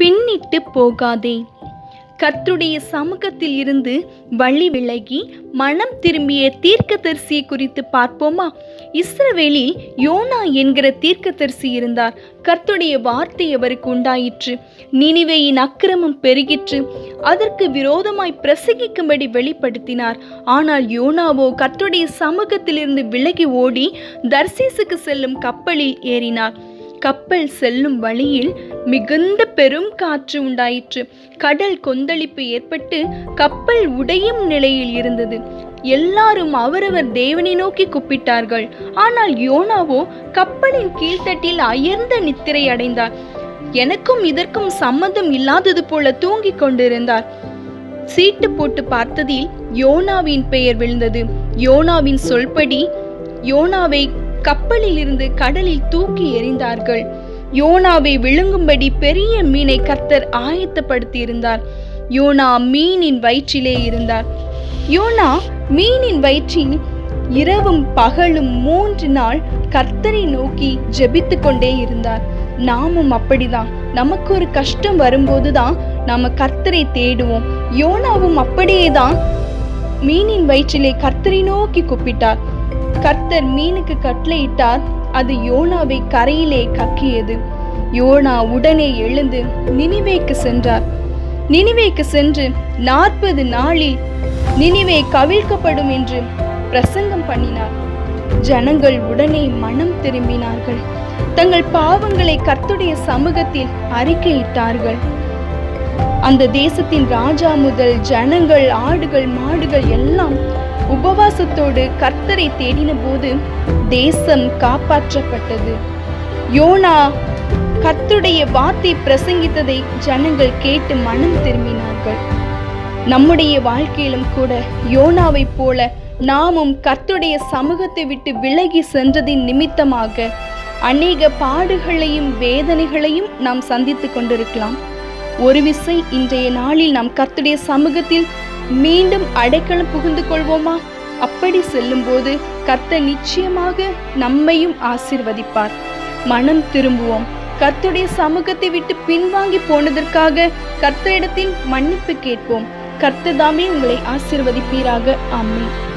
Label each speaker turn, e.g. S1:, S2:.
S1: பின்னிட்டு போகாதே. கர்த்துடைய சமூகத்தில் இருந்து வழி விலகி மனம் திரும்பிய தீர்க்கதரிசியை குறித்து பார்ப்போமா? இஸ்ரவேலில் யோனா என்கிற தீர்க்கதரிசி இருந்தார். கர்த்துடைய வார்த்தை அவருக்கு உண்டாயிற்று. நினிவையின் அக்கிரமம் பெருகிற்று. அதற்கு விரோதமாய் பிரசங்கிக்கும்படி வெளிப்படுத்தினார். ஆனால் யோனாவோ கர்த்துடைய சமூகத்திலிருந்து விலகி ஓடி தர்சீசுக்கு செல்லும் கப்பலில் ஏறினார். கப்பல் செல்லும் வழியில் மிகுந்த பெரும் காற்று உண்டாயிற்று. கடல் கொந்தளிப்பு ஏற்பட்டு கப்பல் உடையும் நிலையில் இருந்தது. எல்லாரும் அவரவர் தேவனை நோக்கி கூப்பிட்டார்கள். ஆனால் யோனாவோ கப்பலின் கீழ்த்தட்டில் அயர்ந்த நித்திரை அடைந்தார். எனக்கும் இதற்கும் சம்மந்தம் இல்லாதது போல தூங்கிக் கொண்டிருந்தார். சீட்டு போட்டு பார்த்ததில் யோனாவின் பெயர் விழுந்தது. யோனாவின் சொல்படி யோனாவை கப்பலில் இருந்து கடலில் தூக்கி எறிந்தார்கள். யோனாவை விழுங்கும்படி பெரிய மீனை கர்த்தர் ஆயத்தப்படுத்தி இருந்தார் யோனா மீனின் வயிற்றிலே இருந்தார். யோனா மீனின் வயிற்றில் இரவும் பகலும் மூன்று நாள் கர்த்தரை நோக்கி ஜெபித்து கொண்டே இருந்தார். நாமும் அப்படிதான். நமக்கு ஒரு கஷ்டம் வரும்போதுதான் நாம கர்த்தரை தேடுவோம். யோனாவும் அப்படியே தான் மீனின் வயிற்றிலே கர்த்தரை நோக்கி கூப்பிட்டார். கர்த்தர் மீனுக்கு கட்டளையிட்டார். அது யோனாவை கரையிலே கக்கியது. யோனா உடனே எழுந்து நினிவேக்கு சென்றார். நினிவேக்கு சென்று நாற்பது நாளில் நினிவே கவிழ்க்கப்படும் என்று பிரசங்கம் பண்ணினார். ஜனங்கள் உடனே மனம் திரும்பினார்கள். தங்கள் பாவங்களை கர்த்துடைய சமூகத்தில் அறிக்கையிட்டார்கள். அந்த தேசத்தின் ராஜா முதல் ஜனங்கள் ஆடுகள் மாடுகள் எல்லாம் உபவாசத்தோடு கர்த்தரை தேடின போது தேசம் காப்பாற்றப்பட்டது. யோனா கர்த்துடைய வார்த்தை பிரசங்கித்ததை ஜனங்கள் கேட்டு மனம் திரும்பினார்கள். நம்முடைய வாழ்க்கையிலும் கூட யோனாவைப் போல நாமும் கர்த்துடைய சமூகத்தை விட்டு விலகி சென்றதின் நிமித்தமாக அநேக பாடுகளையும் வேதனைகளையும் நாம் சந்தித்து கொண்டிருக்கலாம். ஒரு விசை இன்றைய நாளில் நாம் கர்த்துடைய சமூகத்தில் மீண்டும் அடைக்கலம் புகுந்து கொள்வோமா? அப்படி செல்லும்போது கர்த்தர் நிச்சயமாக நம்மையும் ஆசிர்வதிப்பார். மனம் திரும்புவோம். கர்த்துடைய சமூகத்தை விட்டு பின்வாங்கி போனதற்காக கர்த்தரிடத்தில் மன்னிப்பு கேட்போம். கர்த்ததாமே உங்களை ஆசிர்வதிப்பீராக. ஆமென்.